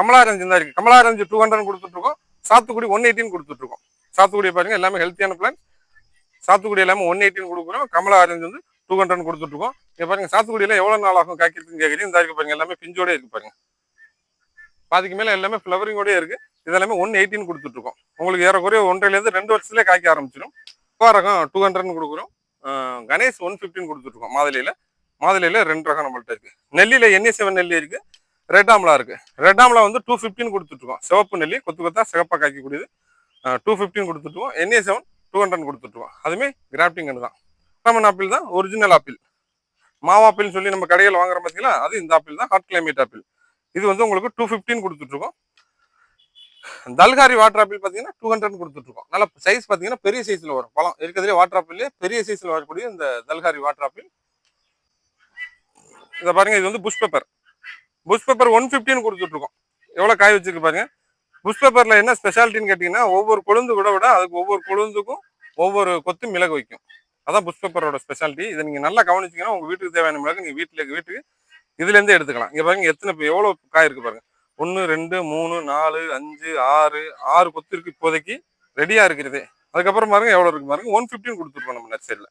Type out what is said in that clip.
கமலாரஞ்சு தான் இருக்கு. கமலாரஞ்சு two hundred கொடுத்துட்ருக்கோம். சாத்துக்குடி ஒன் எயிட்டின் கொடுத்துட்ருக்கோம். சாத்துக்குடி பாருங்க எல்லாமே ஹெல்த்தியான பிளான் சாத்துக்குடி எல்லாமே ஒன் எயிட்டின் கொடுக்குறோம். கமலா ஆரஞ்சு வந்து டூ ஹண்ட்ரட் கொடுத்துட்ருக்கோம். இங்கே பாருங்க சாத்துக்குடியில் எவ்வளவு நாள் ஆகும் காய்க்கிறதுன்னு கேட்குறீங்க இந்த இருக்கு பாருங்க எல்லாமே பிஞ்சோடே இருக்கு பாருங்கள் பாதிக்கு மேல எல்லாமே ஃப்ளவரிங்கோடய இருக்கு. இதெல்லாமே ஒன் எயிட்டின் கொடுத்துட்ருக்கோம். உங்களுக்கு ஏறக்குறைய ஒன்றரைலேருந்து ரெண்டு வருஷத்துல காய்க்க ஆரம்பிச்சிடும் ரகம் டூ ஹண்ட்ரட்னு கொடுக்குறோம். கணேஷ் ஒன் ஃபிஃப்டின் கொடுத்துட்ருக்கோம். மாதுளையில். மாதுளையில் ரெண்டு ரகம் நம்மள்ட்ட இருக்கு. நெல்லியில என்ஏ செவன் நெல்லி இருக்கு. ரெட் ஆம்லா இருக்கு. ரெட் ஆம்லா வந்து டூ ஃபிஃப்டின் கொடுத்துட்ருக்கோம் சிவப்பு நெல்லி கொத்து கொத்தா சிவப்பாக காய்க்கக்கூடியது. டூ ஃபிஃப்டின் கொடுத்துட்டுவோம் என்ஏ செவன் டூ ஹண்ட்ரட் கொடுத்துட்ருவோம் அதுவுமே கிராஃப்டிங் தான். லெமன் ஆப்பிள் தான் ஒரிஜினல் ஆப்பிள் மாவாப்பிள்னு சொல்லி நம்ம கடையில் வாங்குற பார்த்தீங்களா அது இந்த ஆப்பிள் தான். ஹாட் கிளைமேட் ஆப்பிள் இது வந்து உங்களுக்கு டூ ஃபிஃப்டின் கொடுத்துட்ருக்கோம் தல்காரி வாட்டர் ஆப்பிள் பார்த்தீங்கன்னா டூ ஹண்ட்ரட் கொடுத்துட்ருக்கோம் நல்ல சைஸ் பார்த்தீங்கன்னா பெரிய சைஸில் வரும். பழம் இருக்கிறதுலே வாட்டர் ஆப்பிள்லேயே பெரிய சைஸில் வரக்கூடிய இந்த தல்காரி வாட்டர் ஆப்பிள் இதை பாருங்கள் இது வந்து bush pepper bush pepper one ஃபிஃப்டின்னு கொடுத்துட்ருக்கோம். எவ்வளோ காய் வச்சுருக்கு பாருங்க. புஷ் பேப்பரில் என்ன ஸ்பெஷாலிட்டின்னு கேட்டிங்கன்னா ஒவ்வொரு கொழுந்து கூட விட அதுக்கு ஒவ்வொரு கொழுந்துக்கும் ஒவ்வொரு கொத்து மிளகு வைக்கும். அதான் புஷ் பேப்பரோட ஸ்பெஷாலிட்டி இதை நீங்கள் நல்லா கவனிச்சிங்கன்னா உங்கள் வீட்டுக்கு தேவையான மிளகு நீங்கள் வீட்டில் வீட்டுக்கு இதுலேருந்தே எடுத்துக்கலாம். இங்கே பாருங்க எத்தனை எவ்வளோ காய் இருக்குது பாருங்க. ஒன்று ரெண்டு மூணு நாலு அஞ்சு ஆறு ஆறு கொத்து இருக்குது இப்போதைக்கு. ரெடியாக இருக்கிறது. அதுக்கப்புறம் பாருங்க எவ்வளோ இருக்கு பாருங்க. ஒன் ஃபிஃப்டின் கொடுத்துருக்கோம் நம்ம நர்சரியில்